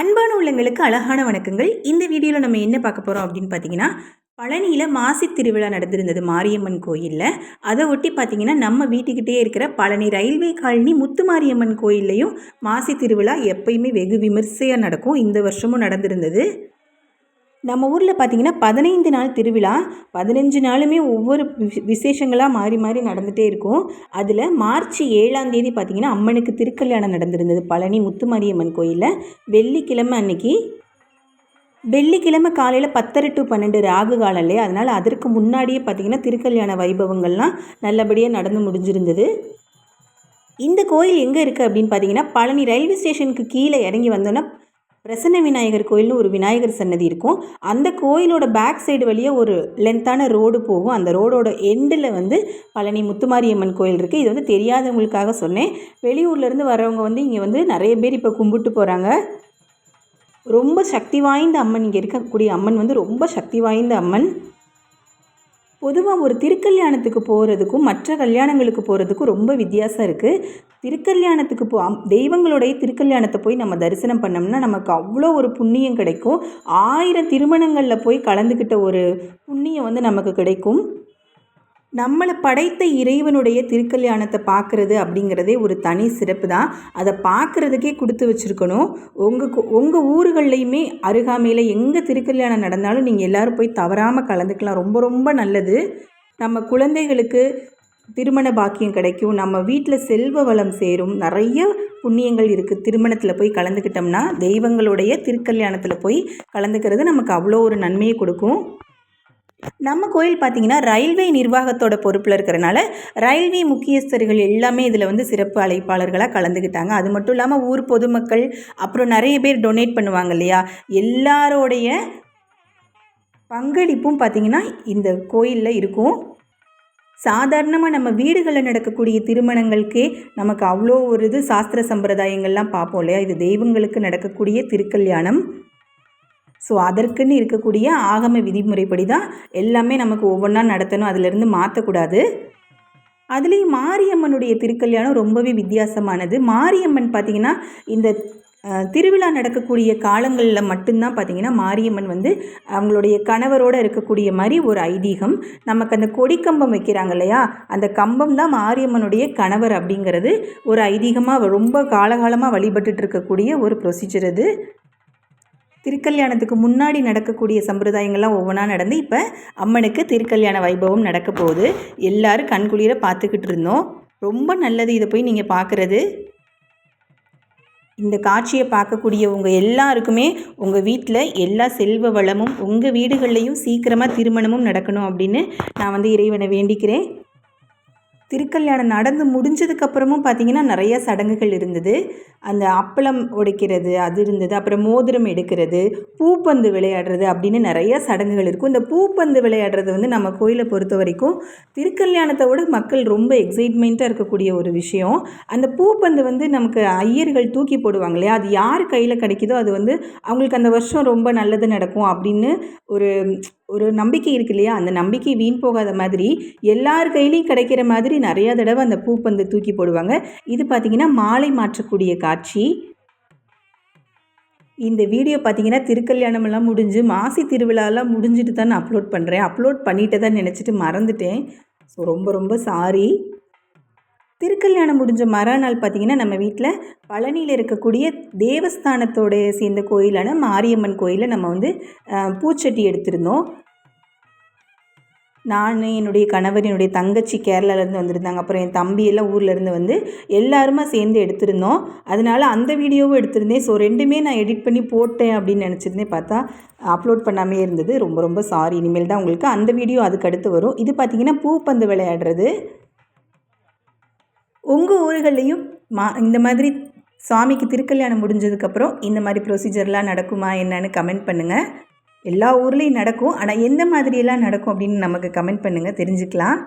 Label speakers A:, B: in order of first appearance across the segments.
A: அன்பான உள்ளங்களுக்கு அழகான வணக்கங்கள். இந்த வீடியோவில் நம்ம என்ன பார்க்க போகிறோம் அப்படின்னு பார்த்தீங்கன்னா பழனியில் மாசி திருவிழா நடந்திருந்தது மாரியம்மன் கோயிலில். அதை ஒட்டி பார்த்தீங்கன்னா நம்ம வீட்டுக்கிட்டே இருக்கிற பழனி ரயில்வே காலனி முத்து மாரியம்மன் கோயில்லையும் மாசி திருவிழா எப்பயுமே வெகு விமர்சையாக நடக்கும். இந்த வருஷமும் நடந்திருந்தது. நம்ம ஊரில் பார்த்தீங்கன்னா பதினைந்து நாள் திருவிழா பதினஞ்சு நாளுமே ஒவ்வொரு விசேஷங்களாக மாறி மாறி நடந்துகிட்டே இருக்கும். அதில் மார்ச் ஏழாம் தேதி பார்த்திங்கன்னா அம்மனுக்கு திருக்கல்யாணம் நடந்திருந்தது. பழனி முத்துமாரியம்மன் கோயிலில். வெள்ளிக்கிழமை அன்னைக்கு வெள்ளிக்கிழமை காலையில் பத்தரை டு பன்னெண்டு ராகு காலம் இல்லையா? அதனால் அதற்கு முன்னாடியே பார்த்திங்கன்னா திருக்கல்யாண வைபவங்கள்லாம் நல்லபடியாக நடந்து முடிஞ்சிருந்தது. இந்த கோயில் எங்கே இருக்குது அப்படின்னு பார்த்தீங்கன்னா பழனி ரயில்வே ஸ்டேஷனுக்கு கீழே இறங்கி வந்தோன்னா பிரசன்ன விநாயகர் கோயில்னு ஒரு விநாயகர் சன்னதி இருக்கும். அந்த கோயிலோட பேக் சைடு வழியாக ஒரு லென்த்தான ரோடு போகும். அந்த ரோடோட எண்டில் வந்து பழனி முத்துமாரியம்மன் கோயில் இருக்குது இது வந்து தெரியாதவங்களுக்காக சொன்னேன். வெளியூர்லேருந்து வரவங்க வந்து இங்கே வந்து நிறைய பேர் இப்போ கும்பிட்டு போகிறாங்க ரொம்ப சக்தி வாய்ந்த அம்மன் இங்கே இருக்கக்கூடிய அம்மன் வந்து ரொம்ப சக்தி வாய்ந்த அம்மன். பொதுவாக ஒரு திருக்கல்யாணத்துக்கு போகிறதுக்கும் மற்ற கல்யாணங்களுக்கு போகிறதுக்கும் ரொம்ப வித்தியாசம் இருக்குது திருக்கல்யாணத்துக்கு போ தெய்வங்களுடைய திருக்கல்யாணத்தை போய் நம்ம தரிசனம் பண்ணோம்னா நமக்கு அவ்வளோ ஒரு புண்ணியம் கிடைக்கும். ஆயிரம் திருமணங்களில் போய் கலந்துக்கிட்ட ஒரு புண்ணியம் வந்து நமக்கு கிடைக்கும். நம்மளை படைத்த இறைவனுடைய திருக்கல்யாணத்தை பார்க்குறது அப்படிங்கிறதே ஒரு தனி சிறப்பு தான். அதை பார்க்குறதுக்கே கொடுத்து வச்சுருக்கணும். உங்கள் உங்கள் ஊர்கள்லையுமே அருகாமையில் எங்கே திருக்கல்யாணம் நடந்தாலும் நீங்கள் எல்லோரும் போய் தவறாமல் கலந்துக்கலாம். ரொம்ப ரொம்ப நல்லது. நம்ம குழந்தைகளுக்கு திருமண பாக்கியம் கிடைக்கும். நம்ம வீட்டில் செல்வ வளம் சேரும். நிறைய புண்ணியங்கள் இருக்குது திருமணத்தில் போய் கலந்துக்கிட்டோம்னா தெய்வங்களுடைய திருக்கல்யாணத்தில் போய் கலந்துக்கிறது நமக்கு அவ்வளோ ஒரு நன்மையை கொடுக்கும். நம்ம கோயில் பார்த்திங்கன்னா ரயில்வே நிர்வாகத்தோட பொறுப்பில் இருக்கிறனால ரயில்வே முக்கியஸ்தர்கள் எல்லாமே இதில் வந்து சிறப்பு அழைப்பாளர்களாக கலந்துக்கிட்டாங்க. அது மட்டும் இல்லாமல் ஊர் பொதுமக்கள் அப்புறம் நிறைய பேர் டொனேட் பண்ணுவாங்க இல்லையா? எல்லாரோடைய பங்களிப்பும் பார்த்திங்கன்னா இந்த கோயிலில் இருக்கும். சாதாரணமாக நம்ம வீடுகளில் நடக்கக்கூடிய திருமணங்களுக்கே நமக்கு அவ்வளோ ஒரு இது சாஸ்திர சம்பிரதாயங்கள்லாம் பார்ப்போம் இல்லையா? இது தெய்வங்களுக்கு நடக்கக்கூடிய திருக்கல்யாணம். ஸோ அதற்குன்னு இருக்கக்கூடிய ஆகம விதிமுறைப்படி தான் எல்லாமே நமக்கு ஒவ்வொன்றா நடத்தணும் அதிலிருந்து மாற்றக்கூடாது அதுலேயும் மாரியம்மனுடைய திருக்கல்யாணம் ரொம்பவே வித்தியாசமானது. மாரியம்மன் பார்த்திங்கன்னா இந்த திருவிழா நடக்கக்கூடிய காலங்களில் மட்டும்தான் பார்த்திங்கன்னா மாரியம்மன் வந்து அவங்களுடைய கணவரோடு இருக்கக்கூடிய மாதிரி ஒரு ஐதீகம். நமக்கு அந்த கொடிக்கம்பம் வைக்கிறாங்க இல்லையா? அந்த கம்பம் தான் மாரியம்மனுடைய கணவர் அப்படிங்கிறது ஒரு ஐதீகமாக ரொம்ப காலகாலமாக வழிபட்டுட்டு இருக்கக்கூடிய ஒரு ப்ரொசீஜர் அது. திருக்கல்யாணத்துக்கு முன்னாடி நடக்கக்கூடிய சம்பிரதாயங்கள்லாம் ஒவ்வொன்றா நடந்து இப்போ அம்மனுக்கு திருக்கல்யாண வைபவம் நடக்க போகுது. எல்லோரும் கண்குளிர பார்த்துக்கிட்டு இருந்தோம். ரொம்ப நல்லது இதை போய் நீங்கள் பார்க்குறது இந்த காட்சியை பார்க்கக்கூடிய உங்கள் எல்லாருக்குமே உங்கள் வீட்டில் எல்லா செல்வ வளமும் உங்கள் வீடுகள்லையும் சீக்கிரமாக திருமணமும் நடக்கணும் அப்படின்னு நான் வந்து இறைவனை வேண்டிக்கிறேன். திருக்கல்யாணம் நடந்து முடிஞ்சதுக்கப்புறமும் பார்த்திங்கன்னா நிறைய சடங்குகள் இருந்தது. அந்த அப்பளம் உடைக்கிறது அது இருந்தது. அப்புறம் மோதிரம் எடுக்கிறது பூப்பந்து விளையாடுறது அப்படின்னு நிறைய சடங்குகள் இருக்கும். இந்த பூப்பந்து விளையாடுறது வந்து நம்ம கோயிலை பொறுத்த வரைக்கும் திருக்கல்யாணத்தை விட மக்கள் ரொம்ப எக்ஸைட்மெண்ட்டாக இருக்கக்கூடிய ஒரு விஷயம். அந்த பூப்பந்து வந்து நமக்கு ஐயர்கள் தூக்கி போடுவாங்க இல்லையா? அது யார் கையில் கிடைக்குதோ அது வந்து அவங்களுக்கு அந்த வருஷம் ரொம்ப நல்லது நடக்கும் அப்படின்னு ஒரு ஒரு நம்பிக்கை இருக்கு இல்லையா அந்த நம்பிக்கை வீண் போகாத மாதிரி எல்லார் கையிலையும் கிடைக்கிற மாதிரி நிறையா தடவை அந்த பூப்பந்து தூக்கி போடுவாங்க. இது பார்த்திங்கன்னா மாலை மாற்றக்கூடிய காட்சி. இந்த வீடியோ பார்த்தீங்கன்னா திருக்கல்யாணமெல்லாம் முடிஞ்சு மாசி திருவிழாலாம் முடிஞ்சுட்டு தான் நான் அப்லோட் பண்ணுறேன் அப்லோட் பண்ணிட்டு தான் நினச்சிட்டு மறந்துட்டேன். ஸோ ரொம்ப ரொம்ப சாரி திருக்கல்யாணம் முடிஞ்ச மறுநாள் பார்த்திங்கன்னா நம்ம வீட்டில் பழனியில் இருக்கக்கூடிய தேவஸ்தானத்தோட சேர்ந்த கோயிலான மாரியம்மன் கோயிலை நம்ம வந்து பூச்சட்டி எடுத்திருந்தோம். நான் என்னுடைய கணவர் என்னுடைய தங்கச்சி கேரளாலேருந்து வந்திருந்தாங்க. அப்புறம் என் தம்பி எல்லாம் ஊர்லேருந்து வந்து எல்லாருமா சேர்ந்து எடுத்திருந்தோம். அதனால் அந்த வீடியோவும் எடுத்திருந்தேன். ஸோ ரெண்டுமே நான் எடிட் பண்ணி போட்டேன் அப்படின்னு நினச்சிருந்தேன். பார்த்தா அப்லோட் பண்ணாமே இருந்தது. ரொம்ப ரொம்ப சாரி இனிமேல் தான் உங்களுக்கு அந்த வீடியோ அதுக்கு அடுத்து வரும். இது பார்த்திங்கன்னா பூப்பந்து விளையாடுறது. உங்கள் ஊர்கள்லேயும் மா இந்த மாதிரி சுவாமிக்கு திருக்கல்யாணம் முடிஞ்சதுக்கப்புறம் இந்த மாதிரி ப்ரொசீஜர்லாம் நடக்குமா என்னன்னு கமெண்ட் பண்ணுங்கள் எல்லா ஊர்லேயும் நடக்கும். ஆனால் எந்த மாதிரியெல்லாம் நடக்கும் அப்படின்னு நமக்கு கமெண்ட் பண்ணுங்கள் தெரிஞ்சுக்கலாம்.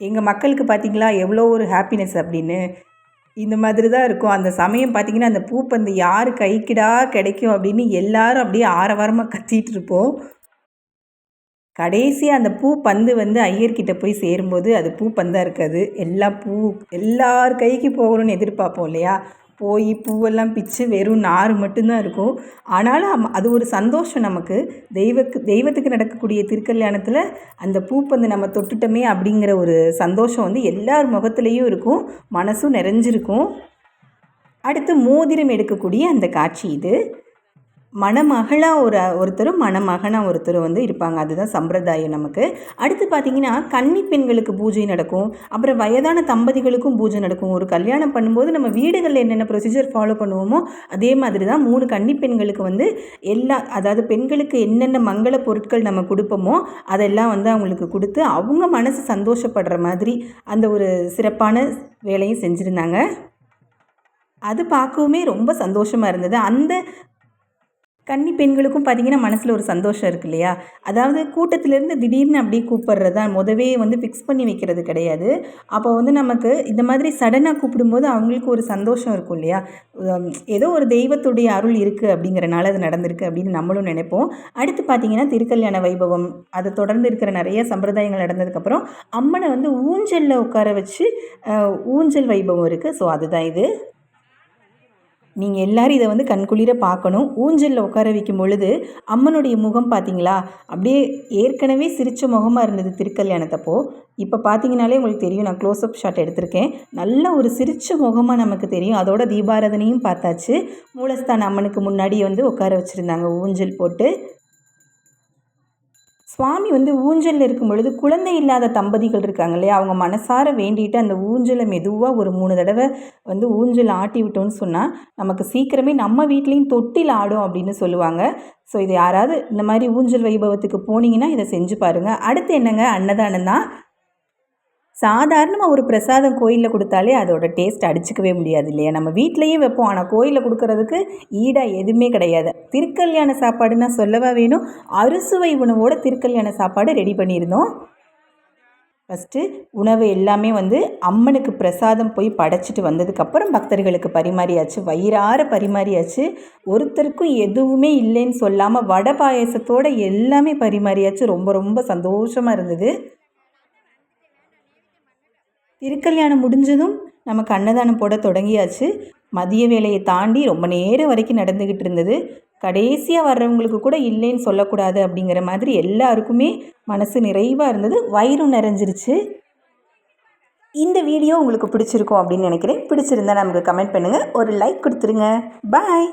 A: எங்கள் மக்களுக்கு பார்த்திங்களா எவ்வளோ ஒரு ஹாப்பினஸ் அப்படின்னு. இந்த மாதிரி தான் இருக்கும். அந்த சமயம் பார்த்திங்கன்னா அந்த பூப்பந்து யார் கைக்கிடா கிடைக்கும் அப்படின்னு எல்லாரும் அப்படியே ஆரவாரமாக கத்திகிட்டு இருப்போம். கடைசியாக அந்த பூ பந்து வந்து ஐயர்கிட்ட போய் சேரும்போது அது பூ பந்தாக இருக்காது. எல்லா பூ எல்லார் கைக்கு போகணும்னு எதிர்பார்ப்போம் இல்லையா? போய் பூவெல்லாம் பிச்சு வெறும் நார் மட்டும்தான் இருக்கும். ஆனாலும் அம்- அது ஒரு சந்தோஷம் நமக்கு. தெய்வக்கு தெய்வத்துக்கு நடக்கக்கூடிய திருக்கல்யாணத்தில் அந்த பூப்பந்து நம்ம தொட்டுட்டோமே அப்படிங்கிற ஒரு சந்தோஷம் வந்து எல்லார் முகத்துலேயும் இருக்கும். மனசும் நிறைஞ்சிருக்கும். அடுத்து மோதிரம் எடுக்கக்கூடிய அந்த காட்சி இது. மணமகளாக ஒரு ஒருத்தரும் மணமகனாக ஒருத்தரும் வந்து இருப்பாங்க. அதுதான் சம்பிரதாயம் நமக்கு. அடுத்து பார்த்தீங்கன்னா கன்னி பெண்களுக்கு பூஜை நடக்கும். அப்புறம் வயதான தம்பதிகளுக்கும் பூஜை நடக்கும். ஒரு கல்யாணம் பண்ணும்போது நம்ம வீடுகளில் என்னென்ன ப்ரொசீஜர் ஃபாலோ பண்ணுவோமோ அதே மாதிரி தான் மூணு கன்னி பெண்களுக்கு வந்து எல்லா அதாவது பெண்களுக்கு என்னென்ன மங்கள பொருட்கள் நம்ம கொடுப்போமோ அதெல்லாம் வந்து அவங்களுக்கு கொடுத்து அவங்க மனசு சந்தோஷப்படுற மாதிரி அந்த ஒரு சிறப்பான வேலையும் செஞ்சுருந்தாங்க. அது பார்க்கவுமே ரொம்ப சந்தோஷமாக இருந்தது. அந்த கன்னி பெண்களுக்கும் பார்த்தீங்கன்னா மனசில் ஒரு சந்தோஷம் இருக்கு இல்லையா அதாவது கூட்டத்திலேருந்து திடீர்னு அப்படியே கூப்பிடுறது தான் முதவே வந்து ஃபிக்ஸ் பண்ணி வைக்கிறது கிடையாது. அப்போ வந்து நமக்கு இந்த மாதிரி சடனாக கூப்பிடும்போது அவங்களுக்கு ஒரு சந்தோஷம் இருக்கும் இல்லையா? ஏதோ ஒரு தெய்வத்துடைய அருள் இருக்குது அப்படிங்கிறனால அது நடந்திருக்கு அப்படின்னு நம்மளும் நினைப்போம். அடுத்து பார்த்தீங்கன்னா திருக்கல்யாண வைபவம் அதை தொடர்ந்து இருக்கிற நிறைய சம்பிரதாயங்கள் நடந்ததுக்கப்புறம் அம்மனை வந்து ஊஞ்சலில் உட்கார வச்சு ஊஞ்சல் வைபவம் இருக்குது ஸோ அதுதான் இது. நீங்கள் எல்லாரும் இதை வந்து கண்குளிர பார்க்கணும். ஊஞ்சலில் உட்கார வைக்கும் பொழுது அம்மனுடைய முகம் பார்த்தீங்களா? அப்படியே ஏற்கனவே சிரித்த முகமாக இருந்தது திருக்கல்யாணத்தப்போ. இப்போ பார்த்தீங்கனாலே உங்களுக்கு தெரியும். நான் க்ளோஸ்அப் ஷாட் எடுத்திருக்கேன். நல்ல ஒரு சிரித்த முகமாக நமக்கு தெரியும். அதோட தீபாராதனையும் பார்த்தாச்சு. மூலஸ்தான அம்மனுக்கு முன்னாடி வந்து உட்கார வச்சுருந்தாங்க. ஊஞ்சல் போட்டு சுவாமி வந்து ஊஞ்சலில் இருக்கும் பொழுது குழந்தை இல்லாத தம்பதிகள் இருக்காங்க இல்லையா? அவங்க மனசார வேண்டிட்டு அந்த ஊஞ்சலை மெதுவாக ஒரு மூணு தடவை வந்து ஊஞ்சல் ஆட்டி விட்டோம்னு சொன்னால் நமக்கு சீக்கிரமே நம்ம வீட்லேயும் தொட்டில் ஆடும் அப்படின்னு சொல்லுவாங்க. ஸோ இது யாராவது இந்த மாதிரி ஊஞ்சல் வைபவத்துக்கு போனீங்கன்னா இதை செஞ்சு பாருங்கள் அடுத்து என்னங்க? அன்னதானம் தான். சாதாரணமாக ஒரு பிரசாதம் கோயிலில் கொடுத்தாலே அதோட டேஸ்ட் அடிச்சுக்கவே முடியாது இல்லையா? நம்ம வீட்லேயே வைப்போம். ஆனால் கோயிலில் கொடுக்கறதுக்கு ஈடாக எதுவுமே கிடையாது. திருக்கல்யாண சாப்பாடுன்னா சொல்லவா வேணும்? அறுசுவை உணவோட திருக்கல்யாண சாப்பாடு ரெடி பண்ணியிருந்தோம். ஃபஸ்ட்டு உணவு எல்லாமே வந்து அம்மனுக்கு பிரசாதம் போய் படைச்சிட்டு வந்ததுக்கப்புறம் பக்தர்களுக்கு பரிமாறியாச்சு. வயிறார பரிமாறியாச்சு. ஒருத்தருக்கும் எதுவுமே இல்லைன்னு சொல்லாமல் வடை பாயசத்தோடு எல்லாமே பரிமாறியாச்சு. ரொம்ப ரொம்ப சந்தோஷமாக இருந்தது. திருக்கல்யாணம் முடிஞ்சதும் நமக்கு அன்னதானம் போட தொடங்கியாச்சு. மதிய வேலையை தாண்டி ரொம்ப நேரம் வரைக்கும் நடந்துக்கிட்டு இருந்தது. கடைசியாக வர்றவங்களுக்கு கூட இல்லைன்னு சொல்லக்கூடாது அப்படிங்கிற மாதிரி எல்லாருக்குமே மனசு நிறைவாக இருந்தது. வயிறும் நிறைஞ்சிருச்சு. இந்த வீடியோ உங்களுக்கு பிடிச்சிருக்கும் அப்படின்னு நினைக்கிறேன். பிடிச்சிருந்தா நமக்கு கமெண்ட் பண்ணுங்கள் ஒரு லைக் கொடுத்துருங்க. பாய்